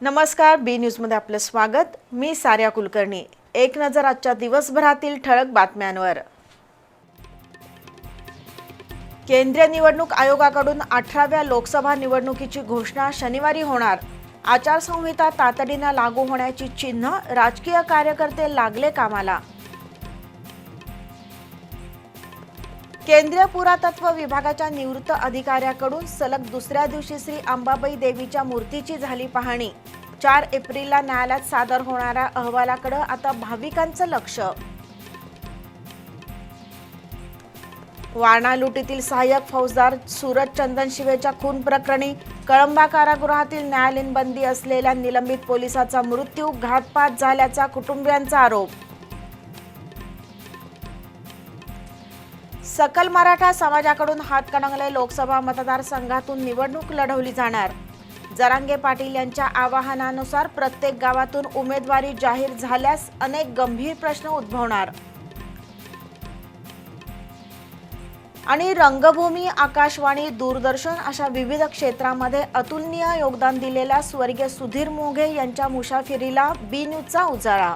नमस्कार बी न्यूजमध्ये आपलं स्वागत. मी सार्या कुलकर्णी. एक नजर आजच्या दिवसभरातील ठळक बातम्यांवर. केंद्रीय निवडणूक आयोगाकडून अठराव्या लोकसभा निवडणुकीची घोषणा शनिवारी होणार. आचारसंहिता तातडीनं लागू होण्याची चिन्ह राजकीय कार्यकर्ते लागले कामाला. केंद्रीय पुरातत्व विभागाच्या निवृत्त अधिकाऱ्याकडून सलग दुसऱ्या दिवशी श्री अंबाबाई देवीच्या मूर्तीची झाली पाहणी. चार एप्रिलला न्यायालयात सादर होणाऱ्या अहवालाकडे आता भाविकांचं लक्ष. वारणा लुटीतील सहाय्यक फौजदार सूरज चंदन शिवेच्या खून प्रकरणी कळंबा कारागृहातील न्यायालयीन बंदी असलेल्या निलंबित पोलिसाचा मृत्यू घातपात झाल्याचा कुटुंबियांचा आरोप. सकल मराठा समाजाकडून हातकणंगले लोकसभा मतदारसंघातून निवडणूक लढवली जाणार. जरांगे पाटील यांच्या आवाहनानुसार प्रत्येक गावातून उमेदवारी जाहीर झाल्यास अनेक गंभीर प्रश्न उद्भवणार. आणि रंगभूमी आकाशवाणी दूरदर्शन अशा विविध क्षेत्रामध्ये अतुलनीय योगदान दिलेल्या स्वर्गीय सुधीर मोघे यांच्या मुसाफिरीला बी न्यूजचा उजाळा.